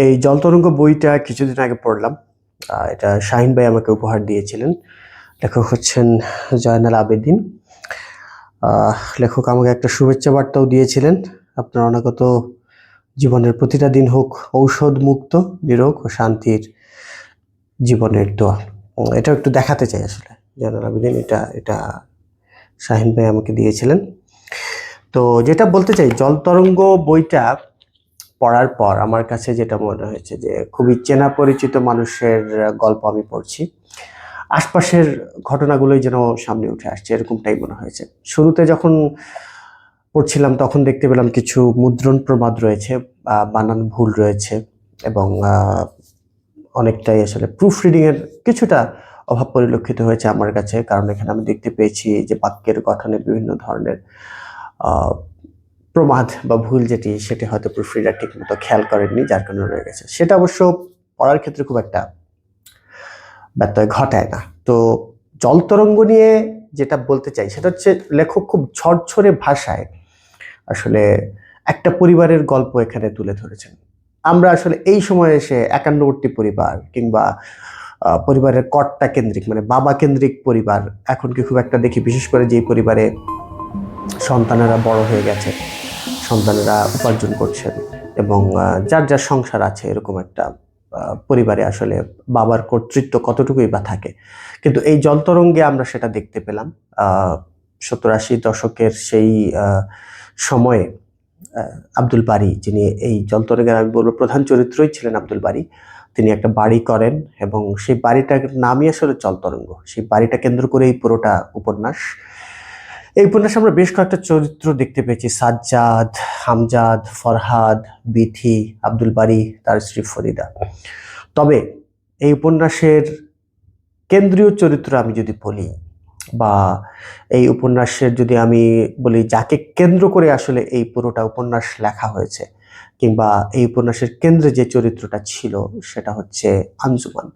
এই জলতরঙ্গ বইটা কিছুদিন আগে পড়লাম। এটা শাহিন ভাই আমাকে উপহার দিয়েছিলেন। লেখক হচ্ছেন জয়নাল আবেদিন। লেখক আমাকে একটা শুভেচ্ছা বার্তাও দিয়েছিলেন। আপনার অনাগত জীবনের প্রতিটা দিন হোক ঔষধ মুক্ত নিরোগ ও শান্তির জীবনের দোয়া। এটা একটু দেখাতে চাই আসলে। জয়নাল আবেদিন, এটা এটা শাহিন ভাই আমাকে দিয়েছিলেন। তো যেটা বলতে চাই, জলতরঙ্গ বইটা পড়ার পর আমার কাছে যেটা মনে হয়েছে যে খুবই চেনা পরিচিত মানুষের গল্প আমি পড়ছি। আশপাশের ঘটনাগুলোই যেন সামনে উঠে আসছে, এরকমটাই মনে হয়েছে। শুরুতে যখন পড়ছিলাম তখন দেখতে পেলাম কিছু মুদ্রণ প্রমাদ রয়েছে বানান ভুল রয়েছে এবং অনেকটাই আসলে প্রুফ রিডিংয়ের কিছুটা অভাব পরিলক্ষিত হয়েছে আমার কাছে। কারণ এখানে আমি দেখতে পেয়েছি যে বাক্যের গঠনে বিভিন্ন ধরনের প্রমাদ বা ভুল যেটি, সেটি হয়তো প্রুফ রিডার ঠিক মতো খেয়াল করেননি, যার কারণে রয়ে গেছে। সেটা অবশ্য পড়ার ক্ষেত্রে খুব একটা ব্যত্যয় ঘটায় না। তো জলতরঙ্গ নিয়ে যেটা বলতে চাই, সেটা হচ্ছে লেখক খুব ঝরঝরে ভাষায় আসলে একটা পরিবারের গল্প এখানে তুলে ধরেছেন। আমরা আসলে এই সময়ে এসে একান্নবর্তী পরিবার কিংবা পরিবারের কর্তা কেন্দ্রিক মানে বাবা কেন্দ্রিক পরিবার, এখন কি খুব একটা দেখি, বিশেষ করে যেই পরিবারে সন্তানেরা বড় হয়ে গেছে। সন্তানেরা উপার্জন করছেন এবং যার যার সংসার আছে এরকম একটা পরিবারে আসলে বাবার কর্তৃত্ব কতটুকুই বা থাকে। কিন্তু এই জলতরঙ্গে আমরা সেটা দেখতে পেলাম সত্তর আশি দশকের সেই সময়ে আব্দুল বাড়ি যিনি এই জলতরঙ্গের আমি বলব প্রধান চরিত্রই ছিলেন আব্দুল বাড়ি তিনি একটা বাড়ি করেন এবং সেই বাড়িটার নামই আসলে জলতরঙ্গ। সেই বাড়িটা কেন্দ্র করেই পুরোটা উপন্যাস। এই উপন্যাসে আমরা বেশ কয়েকটা চরিত্র দেখতে পেয়েছি। সাজ্জাদ, হামজাদ, ফরহাদ, বিথি, আব্দুল বাড়ি তার স্ত্রী ফরিদা। তবে এই উপন্যাসের কেন্দ্রীয় চরিত্র আমি যদি বলি বা এই উপন্যাসের যদি আমি বলি যাকে কেন্দ্র করে আসলে এই পুরোটা উপন্যাস লেখা হয়েছে কিংবা এই উপন্যাসের কেন্দ্রে যে চরিত্রটা ছিল, সেটা হচ্ছে আঞ্জুমান।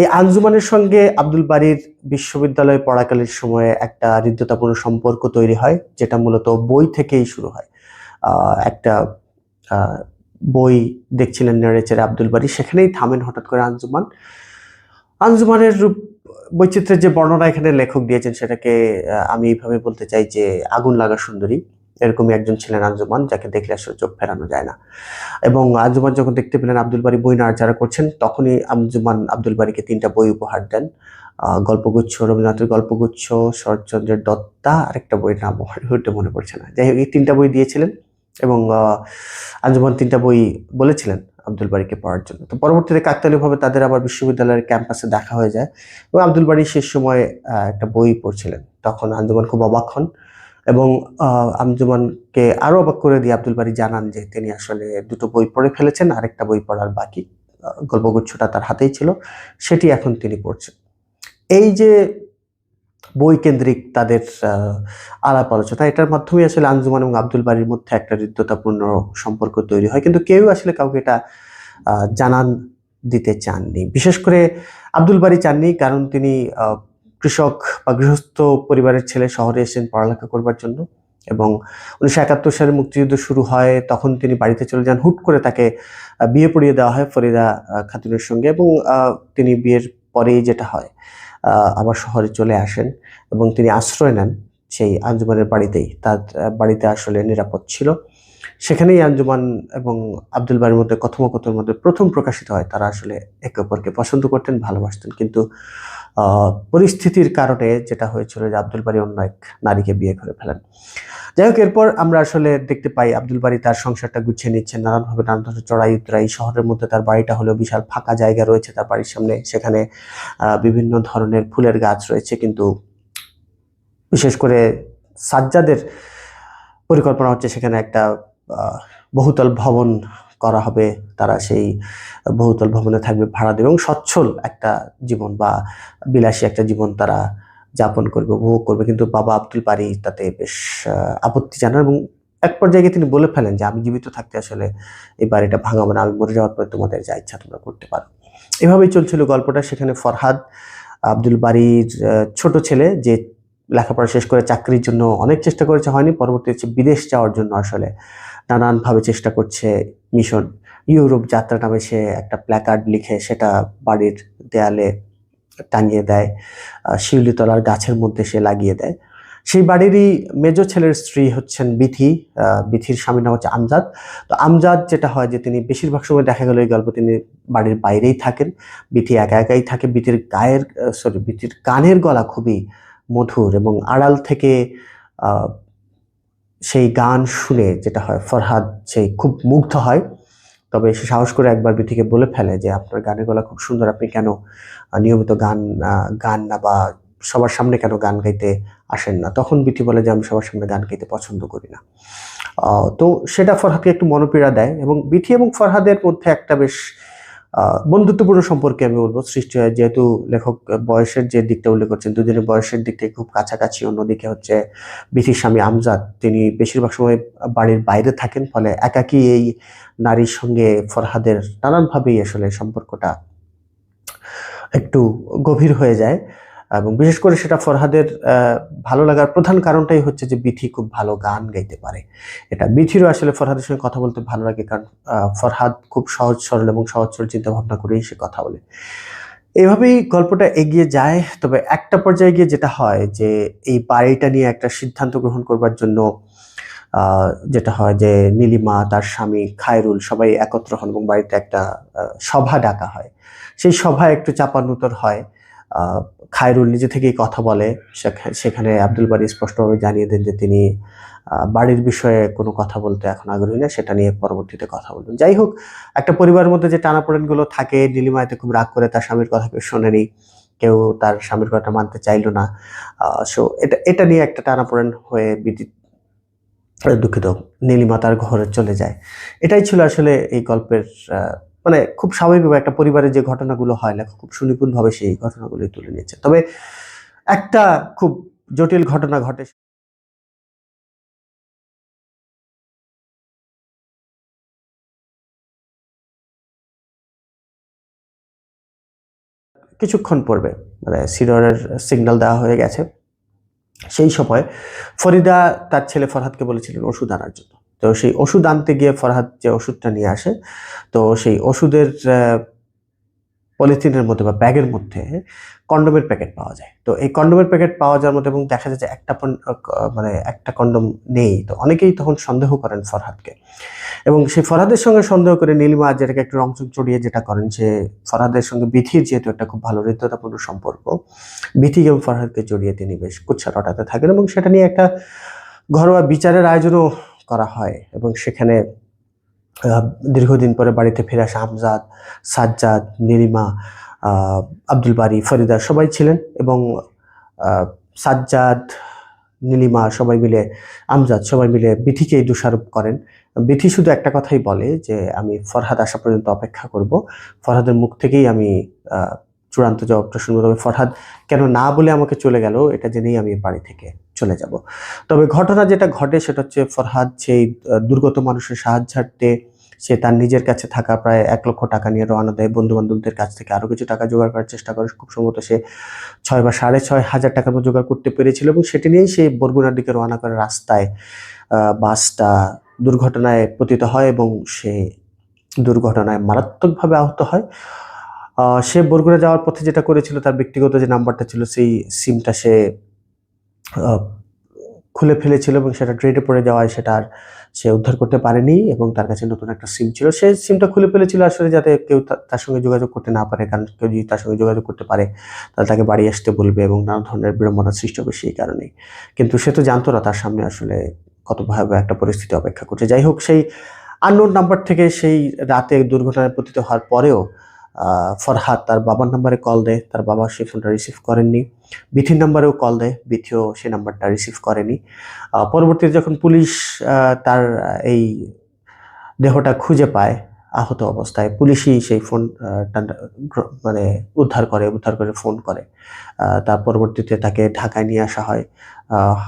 এই আঞ্জুমানের সঙ্গে আব্দুল বাড়ির বিশ্ববিদ্যালয়ে পড়াকালীন সময়ে একটা হৃদ্যতাপূর্ণ সম্পর্ক তৈরি হয়, যেটা মূলত বই থেকেই শুরু হয়। একটা বই দেখছিলেন নেড়েচের আব্দুল বাড়ি সেখানেই থামেন হঠাৎ করে আঞ্জুমান। আঞ্জুমানের রূপ, বৈচিত্র্যের যে বর্ণনা এখানে লেখক দিয়েছেন, সেটাকে আমি এইভাবে বলতে চাই যে আগুন লাগা সুন্দরী। এরকমই একজন ছিলেন আঞ্জুমান, যাকে দেখলে আসলে চোখ ফেরানো যায় না। এবং আঞ্জুমান যখন দেখতে পেলেন আব্দুল বাড়ি বই নাড়াচাড়া করছেন, তখনই আঞ্জুমান আব্দুল বাড়িকে তিনটা বই উপহার দেন। গল্পগুচ্ছ, রবীন্দ্রনাথের গল্পগুচ্ছ, শরৎচন্দ্রের দত্তা আর আরেকটা বইয়ের নাম হইতে মনে পড়ছে না। যাই হোক, এই তিনটা বই দিয়েছিলেন এবং আঞ্জুমান তিনটা বই বলেছিলেন আব্দুল বাড়িকে পড়ার জন্য। তো পরবর্তীতে কাকতালীয়ভাবে তাদের আবার বিশ্ববিদ্যালয়ের ক্যাম্পাসে দেখা হয়ে যায় এবং আব্দুল বাড়ি শেষ সময় একটা বই পড়ছিলেন। তখন আঞ্জুমান খুব অবাক হন। এবং আহ, আঞ্জুমানকে আরও অবাক করে দিয়ে আব্দুল বাড়ি জানান যে তিনি আসলে দুটো বই পড়ে ফেলেছেন আরেকটা বই পড়ার বাকি গল্পগুচ্ছটা তার হাতেই ছিল সেটি এখন তিনি পড়ছেন। এই যে বই কেন্দ্রিক তাদের আলাপ আলোচনা এটার মাধ্যমে আসলে আঞ্জুমান এবং আব্দুল বাড়ির মধ্যে একটা হৃদ্যতাপূর্ণ সম্পর্ক তৈরি হয় কিন্তু কেউ আসলে কাউকে এটা জানান দিতে চাননি। বিশেষ করে আব্দুল বাড়ি চাননি কারণ তিনি কৃষক বা গৃহস্থ পরিবারের ছেলে শহরে এসেছেন পড়ালেখা করবার জন্য এবং উনিশশো একাত্তর সালে মুক্তিযুদ্ধ শুরু হয়, তখন তিনি বাড়িতে চলে যান। হুট করে তাকে বিয়ে পড়িয়ে দেওয়া হয় ফরিদা খাতুনের সঙ্গে এবং তিনি বিয়ের পরেই যেটা হয় আবার শহরে চলে আসেন এবং তিনি আশ্রয় নেন সেই আঞ্জুমানের বাড়িতেই। তার বাড়িতে আসলে নিরাপদ ছিল। সেখানেই আঞ্জুমান এবং আব্দুল বাড়ির মধ্যে কথোপকথনের মধ্যে প্রথম প্রকাশিত হয়। তারা আসলে একে অপরকে পছন্দ করতেন, ভালোবাসতেন। কিন্তু পরিস্থিতির কারণে যেটা হয়েছিল যে আব্দুল বাড়ি অন্য এক নারীকে বিয়ে করে ফেলেন। যাই হোক, এরপর আমরা আসলে দেখতে পাই আব্দুল বাড়ি তার সংসারটা গুছিয়ে নিচ্ছেন। নানানভাবে নানান ধরনের চড়াই উতরাই, শহরের মধ্যে তার বাড়িটা হলেও বিশাল ফাঁকা জায়গা রয়েছে তার বাড়ির সামনে। সেখানে বিভিন্ন ধরনের ফুলের গাছ রয়েছে, কিন্তু বিশেষ করে সাজ্জাদের পরিকল্পনা হচ্ছে সেখানে একটা বহুতল ভবন করা হবে, তারা সেই বহুতল ভবনে থাকবে ভাড়া দেবে এবং সচ্ছল একটা জীবন বা বিলাসী একটা জীবন তারা যাপন করবে, উপভোগ করবে। কিন্তু বাবা আব্দুল পারি তাতে বেশ আপত্তি জানান এবং এক পর্যায়ে তিনি বলে ফেলেন যে, আমি জীবিত থাকতে আসলে এই বাড়িটা ভাঙাবো না আমি মরে যাওয়ার পরে তোমাদের যা ইচ্ছা তোমরা করতে পারো। এভাবেই চলছিল গল্পটা। সেখানে ফরহাদ আব্দুল বাড়ির ছোট ছেলে যে লেখাপড়া শেষ করে চাকরির জন্য অনেক চেষ্টা করেছে, হয়নি। পরবর্তী হচ্ছে বিদেশ যাওয়ার জন্য আসলে নানানভাবে চেষ্টা করছে। মিশন। ইউরোপ যাত্রা নামে সে একটা প্ল্যাকার্ড লিখে সেটা বাড়ির দেয়ালে টাঙিয়ে দেয় শিউলিতলার গাছের মধ্যে সে লাগিয়ে দেয়। সেই বাড়িরই মেজো ছেলের স্ত্রী হচ্ছেন বিথি বিথির স্বামীর নাম হচ্ছে আমজাদ। তো আমজাদ যেটা হয় যে তিনি বেশিরভাগ সময় দেখা গেল এই গল্প, তিনি বাড়ির বাইরেই থাকেন। বিথি একা একাই থাকে। বিথির গায়ের সরি বিথির কানের গলা খুবই মধুর এবং আড়াল থেকে সেই গান শুনে যেটা হয়, ফরহাদ সেই খুব মুগ্ধ হয়। তবে সে সাহস করে একবার বিথিকে বলে ফেলে যে, আপনার গানের গলা খুব সুন্দর, আপনি কেন নিয়মিত গান গান না বা সবার সামনে কেন গান গাইতে আসেন না? তখন বিথি বলে যে, আমি সবার সামনে গান গাইতে পছন্দ করি না। তো সেটা ফরহাদকে একটু মনোপীড়া দেয় এবং বিথি এবং ফরহাদের মধ্যে একটা বেশ বন্ধুত্বপূর্ণ সম্পর্কে আমি বলব, সৃষ্টি হয় যেহেতু লেখক বয়সের যে দিকটা উল্লেখ করছেন, দুজনের বয়সের দিক থেকে খুব কাছাকাছি, অন্যদিকে হচ্ছে বিথির স্বামী আমজাদ, তিনি বেশিরভাগ সময় বাড়ির বাইরে থাকেন, ফলে একাকি এই নারীর সঙ্গে ফরহাদের নানানভাবেই আসলে সম্পর্কটা একটু গভীর হয়ে যায়। এবং বিশেষ করে সেটা ফরহাদের ভালো লাগার প্রধান কারণটাই হচ্ছে যে বিথি খুব ভালো গান গাইতে পারে। এটা বিথিরও আসলে ফরহাদের সঙ্গে কথা বলতে ভালো লাগে কারণ ফরহাদ খুব সহজ, সরল এবং সহজ সরল চিন্তা ভাবনা করেই সে কথা বলে। এভাবেই গল্পটা এগিয়ে যায়, তবে একটা পর্যায়ে গিয়ে যেটা হয় যে এই বাড়িটা নিয়ে একটা সিদ্ধান্ত গ্রহণ করবার জন্য যেটা হয় যে নীলিমা, তার স্বামী, খায়রুল সবাই একত্র হন এবং বাড়িতে একটা সভা ডাকা হয়। সেই সভায় একটু চাপানুতর হয় খায়রুল নিজে থেকেই কথা বলে। সেখা- সেখানে আব্দুল বাড়ি স্পষ্টভাবে জানিয়ে দেন যে তিনি বাড়ির বিষয়ে কোনো কথা বলতে এখন আগ্রহী না, সেটা নিয়ে পরবর্তীতে কথা বলবেন। যাই হোক, একটা পরিবারের মধ্যে যে টানাপোড়েনগুলো থাকে নীলিমা এতে খুব রাগ করে তার স্বামীর কথা কেউ শোনেনি, কেউ তার স্বামীর কথা মানতে চাইলো না। সো এটা এটা নিয়ে একটা টানাপোড়েন হয়ে বিদ্যুৎ দুঃখিত, নীলিমা তার ঘরে চলে যায়। এটাই ছিল আসলে এই গল্পের মানে খুব স্বাভাবিকভাবে একটা পরিবারের যে ঘটনাগুলো হয় লেখক খুব সুনিপুণভাবে সেই ঘটনাগুলো তুলে নিয়েছে। তবে একটা খুব জটিল ঘটনা ঘটে কিছুক্ষণ পড়বে মানে সিডরের সিগন্যাল দেওয়া হয়ে গেছে। সেই সময় ফরিদা তার ছেলে ফরহাদকে বলেছিলেন ওষুধ আনার জন্য। তো সেই ওষুধ আনতে গিয়ে ফরহাদ যে ওষুধটা নিয়ে আসে, তো সেই ওষুধের পলিথিনের মধ্যে বা ব্যাগের মধ্যে কন্ডোমের প্যাকেট পাওয়া যায়। তো এই কন্ডোমের প্যাকেট পাওয়া যাওয়ার মধ্যে এবং দেখা যায় যে একটা মানে একটা কন্ডোম নেই, তো অনেকেই তখন সন্দেহ করেন ফরহাদকে। এবং সেই ফরহাদের সঙ্গে সন্দেহ করে নীলিমা যেটাকে একটু রংচুক চড়িয়ে যেটা করেন, সে ফরহাদের সঙ্গে বিথির যেহেতু একটা খুব ভালো হৃদ্যতাপূর্ণ সম্পর্ক, বিথি এবং ফরহাদকে জড়িয়ে তিনি বেশ কুচ্ছা রটাতে থাকেন এবং সেটা নিয়ে একটা ঘরোয়া বিচারের আয়োজনও করা হয় এবং সেখানে দীর্ঘদিন পরে বাড়িতে ফিরে আসা আমজাদ, সাজ্জাদ, নীলিমা আব্দুল বারি, ফরিদা সবাই ছিলেন এবং সাজ্জাদ, নীলিমা সবাই মিলে, আমজাদ সবাই মিলে বিথিকেই দোষারোপ করেন। বিথি শুধু একটা কথাই বলে যে, আমি ফরহাদ আসা পর্যন্ত অপেক্ষা করব। ফরহাদের মুখ থেকেই আমি চূড়ান্ত জবাবটা শুনব তবে ফরহাদ কেন না বলে আমাকে চলে গেল, এটা জেনেই আমি বাড়ি থেকে চলে যাব। তবে ঘটনা যেটা ঘটে সেটা হচ্ছে ফরহাদ সেই দুর্গত মানুষের সাহায্যার্থে সে তার নিজের কাছে থাকা প্রায় এক লক্ষ টাকা নিয়ে রওনা দেয়। বন্ধু বান্ধবদের কাছ থেকে আরও কিছু টাকা জোগাড় করার চেষ্টা করে। খুব সম্ভবত সে ছয় বা সাড়ে ছয় হাজার টাকার মতো জোগাড় করতে পেরেছিল এবং সেটি নিয়েই সে বরগুনার দিকে রওনা করে রাস্তায় বাসটা দুর্ঘটনায় পতিত হয় এবং সে দুর্ঘটনায় মারাত্মকভাবে আহত হয়। সে বরগুনা যাওয়ার পথে যেটা করেছিল তার ব্যক্তিগত যে নাম্বারটা ছিল সেই সিমটা সে খুলে ফেলেছিল এবং সেটা ড্রেনে পড়ে যাওয়ায় সেটা আর সে উদ্ধার করতে পারেনি এবং তার কাছে নতুন একটা সিম ছিল। সে সিমটা খুলে ফেলেছিল আসলে যাতে কেউ তার সঙ্গে যোগাযোগ করতে না পারে। কারণ কেউ যদি তার সঙ্গে যোগাযোগ করতে পারে, তাহলে তাকে বাড়ি আসতে বলবে এবং নানা ধরনের বিড়ম্বনার সৃষ্টি হবে সেই কারণেই। কিন্তু সে তো জানতো না তার সামনে আসলে কত ভয়াবহ একটা পরিস্থিতি অপেক্ষা করছে। যাই হোক, সেই আননোন নাম্বার থেকে সেই রাতে দুর্ঘটনায় পতিত হওয়ার পরেও ফরহাদ তার বাবার নাম্বারে কল দেয়, তার বাবা সেই ফোনটা রিসিভ করেননি। বিথির নাম্বারেও কল দেয়, বিথিও সেই নাম্বারটা রিসিভ করেনি। পরবর্তীতে যখন পুলিশ তার এই দেহটা খুঁজে পায়, আহত অবস্থায়, পুলিশই সেই ফোন মানে উদ্ধার করে উদ্ধার করে ফোন করে। তার পরবর্তীতে তাকে ঢাকায় নিয়ে আসা হয়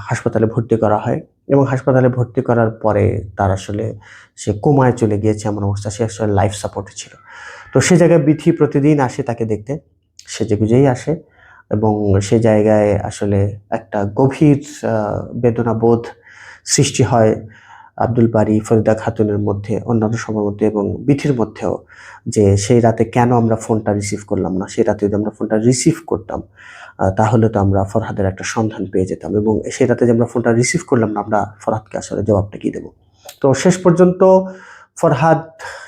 হাসপাতালে ভর্তি করা হয় এবং হাসপাতালে ভর্তি করার পরে তার আসলে সে কোমায় চলে গিয়েছে, এমন অবস্থা, সে আসলে লাইফ সাপোর্টে ছিল। তো সে জায়গায় বিথি প্রতিদিন আসে তাকে দেখতে। সেজে গুজেই আসে এবং সে জায়গায় আসলে একটা গভীর আহ, বেদনা বোধ সৃষ্টি হয় আব্দুল বারি ফরিদা খাতুনের মধ্যে অন্যান্য সবার মধ্যে এবং বিথির মধ্যেও যে সেই রাতে কেন আমরা ফোনটা রিসিভ করলাম না সেই রাতে যদি আমরা ফোনটা রিসিভ করতাম তাহলে তো আমরা ফরহাদের একটা সন্ধান পেয়ে যেতাম এবং সেই রাতে যে আমরা ফোনটা রিসিভ করলাম না আমরা ফরহাদকে আসলে জবাবটা কি দেবো? তো শেষ পর্যন্ত ফরহাদ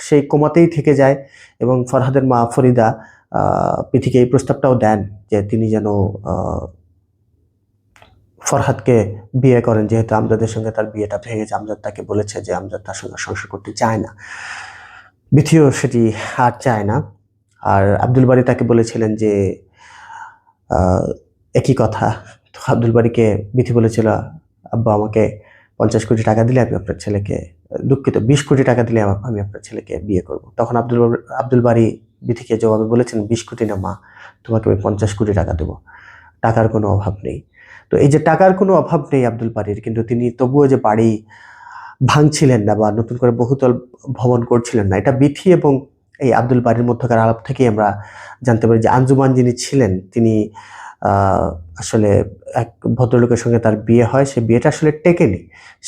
সেই কোমাতেই থেকে যায় এবং ফরহাদের মা ফরিদা পিথিকে এই প্রস্তাবটাও দেন যে তিনি যেন ফরহাদকে বিয়ে করেন। যেহেতু আমজাদের সঙ্গে তার বিয়েটা ভেঙে আমজাদ তাকে বলেছে যে আমজাদ তার সঙ্গে সংসার করতে চায় না। বিথিও সেটি আর চায় না। আর আব্দুল বাড়ি তাকে বলেছিলেন যে একই কথা। আব্দুল বাড়িকে বিথি বলেছিল, আব্বা, আমাকে পঞ্চাশ কোটি টাকা দিলে আমি আপনার ছেলেকে দুঃখিত, বিশ কোটি টাকা দিলে আমি আপনার ছেলেকে বিয়ে করব। তখন আব্দুল আব্দুল বাড়ি বিথিকে জবাবে বলেছেন, বিশ কোটি না মা, তোমাকে আমি পঞ্চাশ কোটি টাকা দেবো। টাকার কোনো অভাব নেই। তো এই যে টাকার কোনো অভাব নেই আব্দুল বাড়ির কিন্তু তিনি তবুও যে বাড়ি ভাঙছিলেন না বা নতুন করে বহুতল ভবন করছিলেন না, এটা বিথি এবং এই আব্দুল বাড়ির মধ্যকার আলাপ থেকেই আমরা জানতে পারি যে আঞ্জুমান যিনি ছিলেন, তিনি আসলে এক ভদ্রলোকের সঙ্গে তার বিয়ে হয়, সে বিয়েটা আসলে টেকেনি।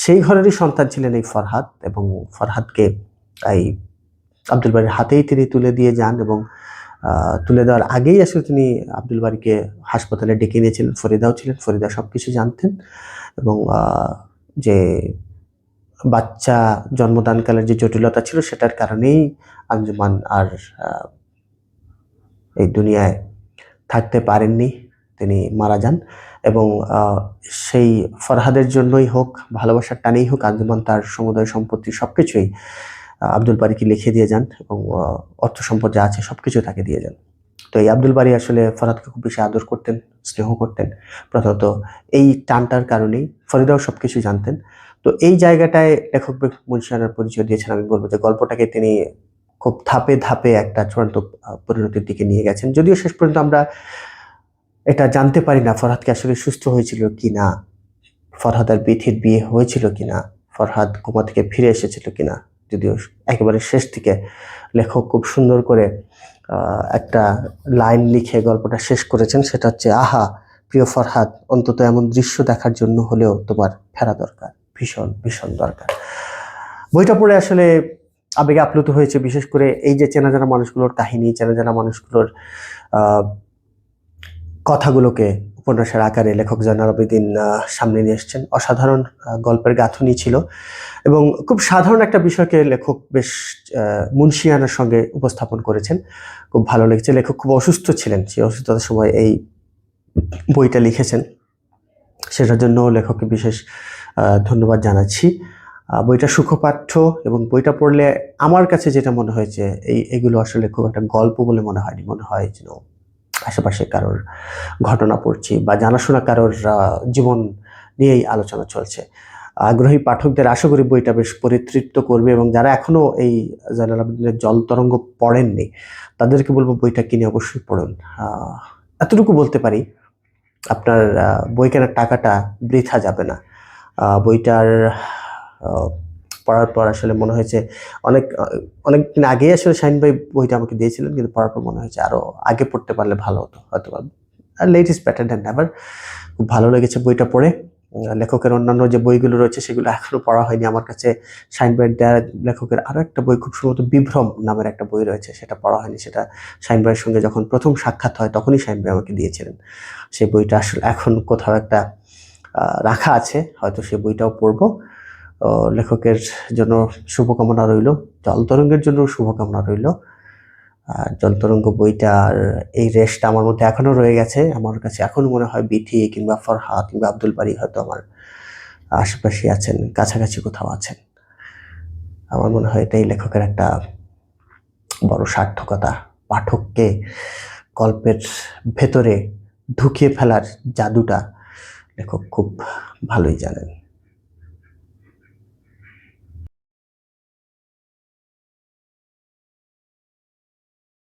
সেই ঘরেরই সন্তান ছিলেন এই ফরহাদ এবং ফরহাদকে এই আব্দুল বাড়ির হাতেই তিনি তুলে দিয়ে যান এবং তুলে দেওয়ার আগেই আসলে তিনি আব্দুল বাড়িকে হাসপাতালে ডেকে নিয়েছিলেন, ফরিদাও ছিলেন, ফরিদা সব কিছু জানতেন এবং যে বাচ্চা জন্মদানকালের যে জটিলতা ছিল সেটার কারণেই আঞ্জুমান আর এই দুনিয়ায় থাকতে পারেননি। তিনি মারা যান এবং সেই ফরহাদের জন্যই হোক, ভালোবাসার টানেই হোক আঞ্জুমান তার সমুদয় সম্পত্তি সব কিছুই আব্দুল বাড়িকে লিখে দিয়ে যান এবং অর্থ সম্পদ যা আছে সব কিছু তাকে দিয়ে যান। তো এই আব্দুল বাড়ি আসলে ফরহাদকে খুব বেশি আদর করতেন, স্নেহ করতেন। প্রথমত এই টানটার কারণেই ফরিদাও সব কিছু জানতেন। তো এই জায়গাটায় লেখক মুন্সিয়ানার পরিচয় দিয়েছেন, আমি বলব যে গল্পটাকে তিনি খুব ধাপে ধাপে একটা চূড়ান্ত পরিণতির দিকে নিয়ে গেছেন। যদিও শেষ পর্যন্ত আমরা এটা জানতে পারি না ফরহাদকে আসলে সুস্থ হয়েছিল কি না ফরহাদ আর বিথির বিয়ে হয়েছিল কি না ফরহাদ কোমা থেকে ফিরে এসেছিল কি না যদিও একেবারে শেষ দিকে লেখক খুব সুন্দর করে একটা লাইন লিখে গল্পটা শেষ করেছেন, সেটা হচ্ছে, আহা, প্রিয় ফরহাদ, অন্তত এমন দৃশ্য দেখার জন্য হলেও তোমার ফেরা দরকার, ভীষণ ভীষণ দরকার। বইটা পড়ে আসলে আবেগে আপ্লুত হয়েছে, বিশেষ করে এই যে চেনা জানা মানুষগুলোর কাহিনী, চেনা জানা মানুষগুলোর কথাগুলোকে উপন্যাসের আকারে লেখক জয়নাল সামনে নিয়ে এসছেন। অসাধারণ গল্পের গাঁথুনি ছিল এবং খুব সাধারণ একটা বিষয়কে লেখক বেশ মুন্সিয়ানার সঙ্গে উপস্থাপন করেছেন। খুব ভালো লেগেছে। লেখক খুব অসুস্থ ছিলেন। সেই অসুস্থতার সময় এই বইটা লিখেছেন। সেটার জন্য লেখককে বিশেষ ধন্যবাদ জানাচ্ছি। বইটা সুখপাঠ্য এবং বইটা পড়লে আমার কাছে যেটা মনে হয়েছে এই, এগুলো আসলে খুব একটা গল্প বলে মনে হয়নি। মনে হয় যেন আশেপাশে কারোর ঘটনা পড়ছি বা জানাশোনা কারোর জীবন নিয়েই আলোচনা চলছে। আগ্রহী পাঠকদের আশা করি বইটা বেশ পরিতৃপ্ত করবে এবং যারা এখনও এই জয়নাল আবেদিনের জল তরঙ্গ পড়েননি, তাদেরকে বলব বইটা কিনে অবশ্যই পড়ুন। এতটুকু বলতে পারি, আপনার বই কেনার টাকাটা বৃথা যাবে না। বইটার পড়ার পর আসলে মনে হয়েছে অনেক অনেক দিন আগেই আসলে শাহিন ভাই বইটা আমাকে দিয়েছিলেন, কিন্তু পড়ার পর মনে হয়েছে আরও আগে পড়তে পারলে ভালো হতো, হয়তো late is better than never খুব ভালো লেগেছে বইটা পড়ে। লেখকের অন্যান্য যে বইগুলো রয়েছে সেগুলো এখনও পড়া হয়নি। আমার কাছে শাহিন ভাইয়ের দেয়া লেখকের আরও একটা বই খুব সম্ভবত বিভ্রম নামের একটা বই রয়েছে, সেটা পড়া হয়নি, সেটা শাহিন ভাইয়ের সঙ্গে যখন প্রথম সাক্ষাৎ হয় তখনই ভাই আমাকে দিয়েছিলেন। সেই বইটা আসলে এখন কোথাও একটা রাখা আছে, হয়তো সেই বইটাও পড়ব। লেখকের জন্য শুভকামনা রইল। জলতরঙ্গের জন্য শুভকামনা রইল। আর জলতরঙ্গ বইটার এই রেশটা আমার মধ্যে এখনও রয়ে গেছে। আমার কাছে এখনও মনে হয় বিথি কিংবা ফরহাদ কিংবা আব্দুল বাড়ি হয়তো আমার আশেপাশে আছেন, কাছাকাছি কোথাও আছেন। আমার মনে হয় এটাই লেখকের একটা বড় সার্থকতা, পাঠককে গল্পের ভেতরে ঢুকিয়ে ফেলার জাদুটা লেখক খুব ভালোই জানেন।